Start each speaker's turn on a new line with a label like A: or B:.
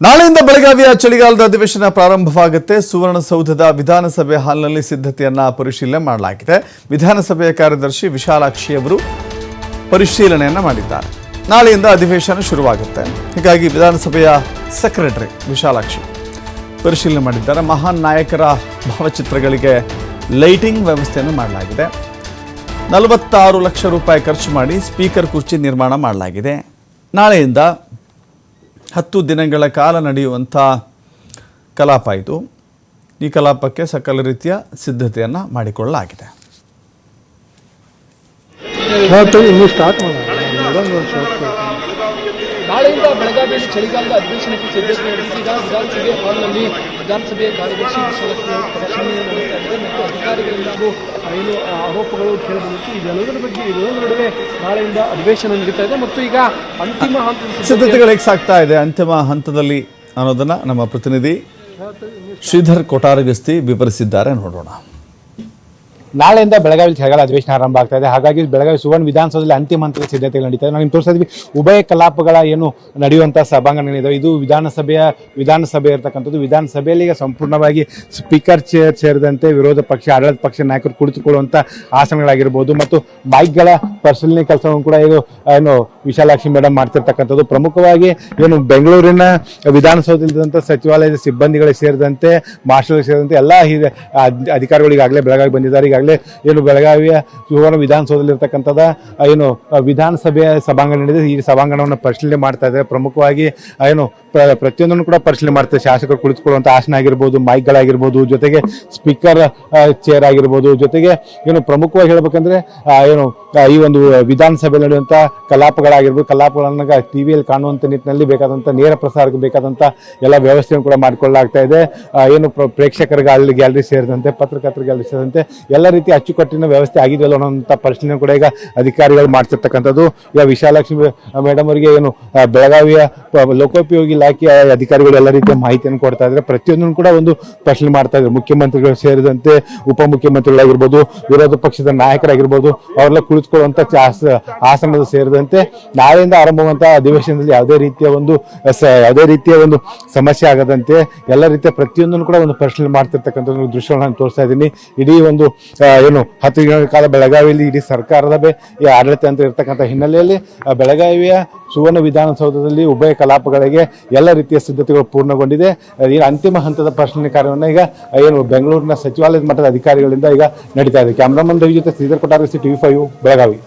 A: ನಾಳೆಯಿಂದ ಬೆಳಗಾವಿಯ ಚಳಿಗಾಲದ ಅಧಿವೇಶನ ಪ್ರಾರಂಭವಾಗುತ್ತೆ. ಸುವರ್ಣಸೌಧದ ವಿಧಾನಸಭೆ ಹಾಲ್ನಲ್ಲಿ ಸಿದ್ಧತೆಯನ್ನ ಪರಿಶೀಲನೆ ಮಾಡಲಾಗಿದೆ. ವಿಧಾನಸಭೆಯ ಕಾರ್ಯದರ್ಶಿ ವಿಶಾಲಾಕ್ಷಿ ಅವರು ಪರಿಶೀಲನೆಯನ್ನ ಮಾಡಿದ್ದಾರೆ. ನಾಳೆಯಿಂದ ಅಧಿವೇಶನ ಶುರುವಾಗುತ್ತೆ. ಹೀಗಾಗಿ ವಿಧಾನಸಭೆಯ ಸೆಕ್ರೆಟರಿ ವಿಶಾಲಾಕ್ಷಿ ಪರಿಶೀಲನೆ ಮಾಡಿದ್ದಾರೆ. ಮಹಾನ್ ನಾಯಕರ ಭಾವಚಿತ್ರಗಳಿಗೆ ಲೈಟಿಂಗ್ ವ್ಯವಸ್ಥೆಯನ್ನು ಮಾಡಲಾಗಿದೆ. ನಲವತ್ತಾರು ಲಕ್ಷ ರೂಪಾಯಿ ಖರ್ಚು ಮಾಡಿ ಸ್ಪೀಕರ್ ಕುರ್ಚಿ ನಿರ್ಮಾಣ ಮಾಡಲಾಗಿದೆ. ನಾಳೆಯಿಂದ ಹತ್ತು ದಿನಗಳ ಕಾಲ ನಡೆಯುವಂಥ ಕಲಾಪ ಇದು. ಈ ಕಲಾಪಕ್ಕೆ ಸಕಲ ರೀತಿಯ ಸಿದ್ಧತೆಯನ್ನು ಮಾಡಿಕೊಳ್ಳಲಾಗಿದೆ.
B: ನಾಳೆಯಿಂದ ಬೆಳಗಾವಿಯಲ್ಲಿ ಚಳಿಗಾಲದ ಅಧಿವೇಶನಕ್ಕೆ ಸಿದ್ಧತೆ ನಡೆಸಿದ ವಿಧಾನಸಭೆ ಹಾಲ್ನಲ್ಲಿ ವಿಧಾನಸಭೆಯ ಕಾರ್ಯದರ್ಶಿ ಹಾಗೂ ಏನು ಆರೋಪಗಳು ಕೇಳಿಬಂದಿತ್ತು. ಇದೆಲ್ಲದರ ಬಗ್ಗೆ ಇದೊಂದು ನಡುವೆ ನಾಳೆಯಿಂದ ಅಧಿವೇಶನ ನಡೀತಾ ಇದೆ ಮತ್ತು ಈಗ ಅಂತಿಮ ಸಿದ್ಧತೆ
A: ಸಿದ್ಧತೆಗಳು ಹೇಗೆ ಸಾಗ್ತಾ ಇದೆ ಅಂತಿಮ ಹಂತದಲ್ಲಿ ಅನ್ನೋದನ್ನ ನಮ್ಮ ಪ್ರತಿನಿಧಿ ಶ್ರೀಧರ್ ಕೊಟಾರಗಸ್ತಿ ವಿವರಿಸಿದ್ದಾರೆ. ನೋಡೋಣ.
C: ನಾಳೆಯಿಂದ ಬೆಳಗಾವಿ ಚಳಿಗಾಲ ಅಧಿವೇಶನ ಆರಂಭ ಆಗ್ತಾ ಇದೆ. ಹಾಗಾಗಿ ಬೆಳಗಾವಿ ಸುವರ್ಣ ವಿಧಾನಸೌಧದಲ್ಲಿ ಅಂತಿಮ ಹಂತದ ಸಿದ್ಧತೆಗಳು ನಡೀತಾ ಇದೆ. ನಾವು ನಿಮ್ಗೆ ತೋರಿಸ್ತಾ ಉಭಯ ಕಲಾಪಗಳ ಏನು ನಡೆಯುವಂತಹ ಸಭಾಂಗಣಗಳಿದಾವೆ ಇದು ವಿಧಾನಸಭೆಯ, ವಿಧಾನಸಭೆ ಇರತಕ್ಕಂಥದ್ದು. ವಿಧಾನಸಭೆಯಲ್ಲಿ ಈಗ ಸಂಪೂರ್ಣವಾಗಿ ಸ್ಪೀಕರ್ ಚೇರ್ ಸೇರಿದಂತೆ ವಿರೋಧ ಪಕ್ಷ, ಆಡಳಿತ ಪಕ್ಷ ನಾಯಕರು ಕುಳಿತುಕೊಳ್ಳುವಂತಹ ಆಸನಗಳಾಗಿರ್ಬೋದು. ಮತ್ತು ಬೈಕ್ಗಳ ಪರಿಶೀಲನೆ ಕೆಲಸವನ್ನು ಕೂಡ ಇದು, ಏನು ವಿಶಾಲಾಕ್ಷಿ ಮೇಡಮ್ ಮಾಡ್ತಿರ್ತಕ್ಕಂಥದ್ದು. ಪ್ರಮುಖವಾಗಿ ಏನು ಬೆಂಗಳೂರಿನ ವಿಧಾನಸೌಧದಂತ ಸಚಿವಾಲಯದ ಸಿಬ್ಬಂದಿಗಳಿಗೆ ಸೇರಿದಂತೆ, ಮಾರ್ಷಲ್ ಸೇರಿದಂತೆ ಎಲ್ಲ ಅಧಿಕಾರಿಗಳಿಗಾಗಲೇ ಬೆಳಗಾವಿ ಬಂದಿದ್ದಾರೆ. ಈಗಾಗಲೇ ಏನು ಬೆಳಗಾವಿಯ ಸುವರ್ಣ ವಿಧಾನಸೌಧದಲ್ಲಿರ್ತಕ್ಕಂಥದ್ದು ಏನು ಆ, ವಿಧಾನಸಭೆಯ ಸಭಾಂಗಣ ನಡೆದಿದೆ. ಈ ಸಭಾಂಗಣವನ್ನು ಪರಿಶೀಲನೆ ಮಾಡ್ತಾ ಇದ್ದಾರೆ. ಪ್ರಮುಖವಾಗಿ ಏನು ಪ್ರತಿಯೊಂದನ್ನು ಕೂಡ ಪರಿಶೀಲನೆ ಮಾಡ್ತಾರೆ ಶಾಸಕರು ಕುಳಿತುಕೊಳ್ಳುವಂಥ ಆಸನ ಆಗಿರ್ಬೋದು, ಮೈಕ್ಗಳಾಗಿರ್ಬೋದು, ಜೊತೆಗೆ ಸ್ಪೀಕರ್ ಚೇರ್ ಆಗಿರ್ಬೋದು, ಜೊತೆಗೆ ಏನು ಪ್ರಮುಖವಾಗಿ ಹೇಳ್ಬೇಕಂದ್ರೆ ಏನು ಈ ಒಂದು ವಿಧಾನಸಭೆ ನಡೆಯುವಂಥ ಕಲಾಪಗಳಾಗಿರ್ಬೋದು, ಕಲಾಪಗಳನ್ನು ಟಿ ವಿಯಲ್ಲಿ ಕಾಣುವಂಥ ನಿಟ್ಟಿನಲ್ಲಿ ಬೇಕಾದಂಥ ನೇರ ಪ್ರಸಾರಕ್ಕೆ ಬೇಕಾದಂಥ ಎಲ್ಲ ವ್ಯವಸ್ಥೆಯನ್ನು ಕೂಡ ಮಾಡಿಕೊಳ್ಳಲಾಗ್ತಾ ಇದೆ. ಏನು ಪ್ರ- ಪ್ರೇಕ್ಷಕರ ಗ್ಯಾಲರಿ ಗ್ಯಾಲರಿ ಸೇರಿದಂತೆ, ಪತ್ರಕರ್ತರ ಗ್ಯಾಲರಿ ಸೇರಿದಂತೆ ಎಲ್ಲ ರೀತಿ ಅಚ್ಚುಕಟ್ಟಿನ ವ್ಯವಸ್ಥೆ ಆಗಿದೆಯಲ್ಲ ಅನ್ನೋಂಥ ಪರಿಶೀಲನೆ ಕೂಡ ಈಗ ಅಧಿಕಾರಿಗಳು ಮಾಡ್ತಿರ್ತಕ್ಕಂಥದ್ದು. ಈಗ ವಿಶಾಲಕ್ಷ್ಮಿ ಮೇಡಮ್ ಅವರಿಗೆ ಏನು ಬೆಳಗಾವಿಯ ಲೋಕೋಪಯೋಗಿ ಇಲಾಖೆಯ ಅಧಿಕಾರಿಗಳು ಎಲ್ಲ ರೀತಿಯ ಮಾಹಿತಿಯನ್ನು ಕೊಡ್ತಾ ಇದ್ದಾರೆ. ಪ್ರತಿಯೊಂದನ್ನು ಕೂಡ ಒಂದು ಪ್ರಶ್ನೆ ಮಾಡ್ತಾ ಇದ್ದಾರೆ. ಮುಖ್ಯಮಂತ್ರಿಗಳು ಸೇರಿದಂತೆ ಉಪ ಮುಖ್ಯಮಂತ್ರಿಗಳಾಗಿರ್ಬೋದು ವಿರೋಧ ಪಕ್ಷದ ನಾಯಕರಾಗಿರ್ಬೋದು, ಅವರೆಲ್ಲ ಕುಳಿತುಕೊಳ್ಳುವಂತ ಆಸ- ಆಸನದ ಸೇರಿದಂತೆ ನಾಳೆಯಿಂದ ಆರಂಭವಂತಹ ಅಧಿವೇಶನದಲ್ಲಿ ಯಾವುದೇ ರೀತಿಯ ಒಂದು ಯಾವುದೇ ರೀತಿಯ ಒಂದು ಸಮಸ್ಯೆ ಆಗದಂತೆ ಎಲ್ಲ ರೀತಿಯ ಪ್ರತಿಯೊಂದನ್ನು ಕೂಡ ಒಂದು ಪ್ರಶ್ನೆ ಮಾಡ್ತಿರ್ತಕ್ಕಂಥ ಒಂದು ದೃಶ್ಯವನ್ನು ನಾನು ತೋರಿಸ್ತಾ ಇದ್ದೀನಿ. ಇಡೀ ಒಂದು ಏನು ಹತ್ತು ದಿನಗಳ ಕಾಲ ಬೆಳಗಾವಿಯಲ್ಲಿ ಇಡೀ ಸರ್ಕಾರದ ಈ ಆಡಳಿತ ಅಂತ ಇರ್ತಕ್ಕಂಥ ಹಿನ್ನೆಲೆಯಲ್ಲಿ ಬೆಳಗಾವಿಯ ಸುವರ್ಣ ವಿಧಾನಸೌಧದಲ್ಲಿ ಉಭಯ ಕಲಾಪಗಳಿಗೆ ಎಲ್ಲ ರೀತಿಯ ಸಿದ್ಧತೆಗಳು ಪೂರ್ಣಗೊಂಡಿದೆ. ಈಗ ಅಂತಿಮ ಹಂತದ ಪ್ರಶ್ನೆ ಕಾರ್ಯವನ್ನು ಈಗ ಏನು ಬೆಂಗಳೂರಿನ ಸಚಿವಾಲಯದ ಮಟ್ಟದ ಅಧಿಕಾರಿಗಳಿಂದ ಈಗ ನಡೀತಾ ಇದೆ. ಕ್ಯಾಮ್ರಾಮನ್ ರವಿ ಜೊತೆ ಶ್ರೀಧರ್ ಕೊಟ್ಟಾರಸಿ ಟಿವಿ ಫೈವ್, ಬೆಳಗಾವಿ.